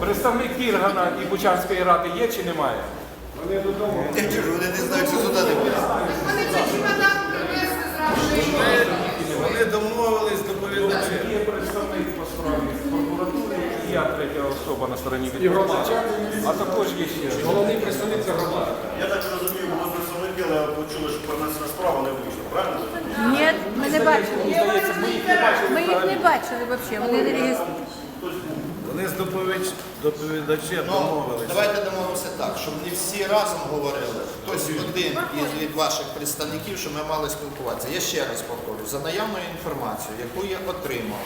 Представник Кіргана і Бучанської ради є чи немає? Я кажу, вони не знають, що сюди не буде. Вони цей чемодан привезли зразу. Вони домовились доповідачі. Є представник по справі прокуратури, і я третя особа на стороні відповідача, а також є ще. Головний представник це громада. Я так розумію, але почули, що перенесена справа не вийшла, правильно? Ні, ми не бачили. Ми їх не бачили взагалі. вони не реєструють. Вони з доповідач- доповідачем Ну, домовились. давайте домовимося так, щоб не всі разом говорили. Хтось один із від ваших представників, що ми мали спілкуватися. Я ще раз повторю, за наявною інформацією, яку я отримав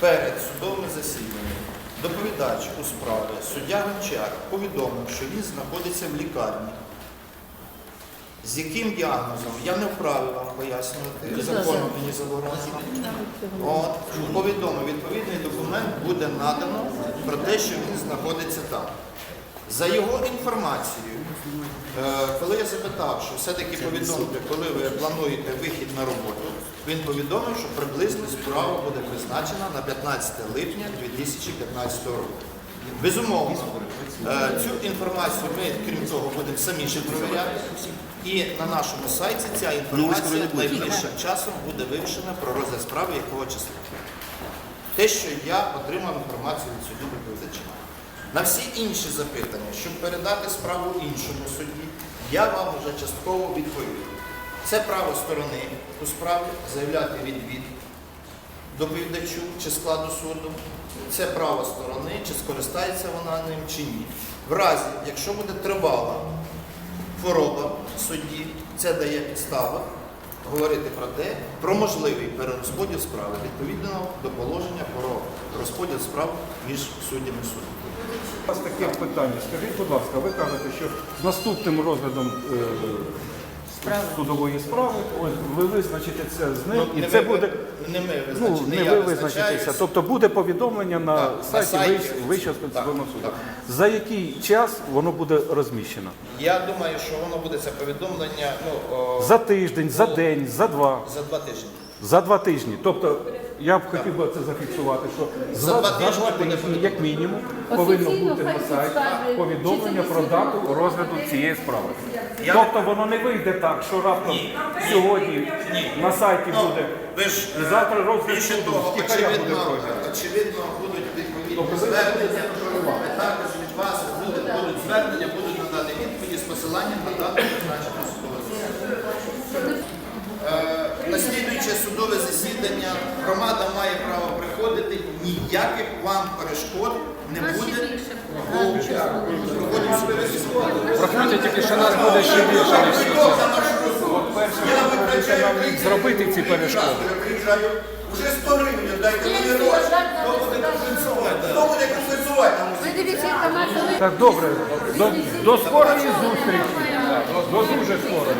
перед судовими засіданнями, доповідач у справі, суддя Гончар повідомив, що він знаходиться в лікарні. З яким діагнозом я не вправі вам пояснювати, законом мені заборонено. От, повідомив, відповідний документ буде надано про те, що він знаходиться там. За його інформацією, е, коли я запитав, що все-таки повідомте, коли ви плануєте вихід на роботу, він повідомив, що приблизно справа буде призначена на 15 липня 2015 року. Безумовно, е, цю інформацію ми, крім того, будемо самі ще провіряти. І на нашому сайті ця інформація найближчим часом буде вивішена про розгляд справи якого числа. Те, що я отримав інформацію від судді доповідача. На всі інші запитання, щоб передати справу іншому судді, я вам вже частково відповів. Це право сторони у справі заявляти відвід доповідачу чи складу суду. Це право сторони, чи скористається вона ним чи ні. В разі, якщо буде тривала хвороба судді, це дає підставу говорити про те, про можливий перерозподіл справи відповідно до положення про розподіл справ між суддями суду. У вас таке питання. Скажіть, будь ласка, ви кажете, що з наступним розглядом е, судової справи ось, ви визначите це з ним, і не це ви- буде. не ми Ну, визначимо, не я ви визначаюсь. визначитеся. Тобто буде повідомлення на Так, сайті сайті. Вищ- Вищого спеціального Так, суду. так. За який час воно буде розміщено? Я думаю, що воно буде це повідомлення ну, о, За тиждень, за день, за два, за два тижні. за два тижні. Тобто я б хотів би це зафіксувати, що За два тижні як мінімум, повинно бути на сайті повідомлення про дату розгляду цієї справи. Я- Тобто воно не вийде так, що раптом сьогодні на сайті Ну, буде. ви ж І завтра розгляд більше суду, очевидно, очевидно, будуть відповідні Тобто звернення. Також від вас будуть, будуть звернення, будуть надати відповіді з посиланням на дату призначення судового засідання. Е, Наслідуюче засідання, громада має право приходити, ніяких вам перешкод не буде. у проході судового засідання. Рахуйте тільки, що нас буде ще більше, ніж всі. Я витрачаю зробити ці перешкоди. Приїжджаю, вже 100 гривень, дайте мені гроші. Хто буде компенсувати? Хто буде компенсувати Ви дивіться, яка Так, добре. До, до скорої зустрічі. До дуже скорої.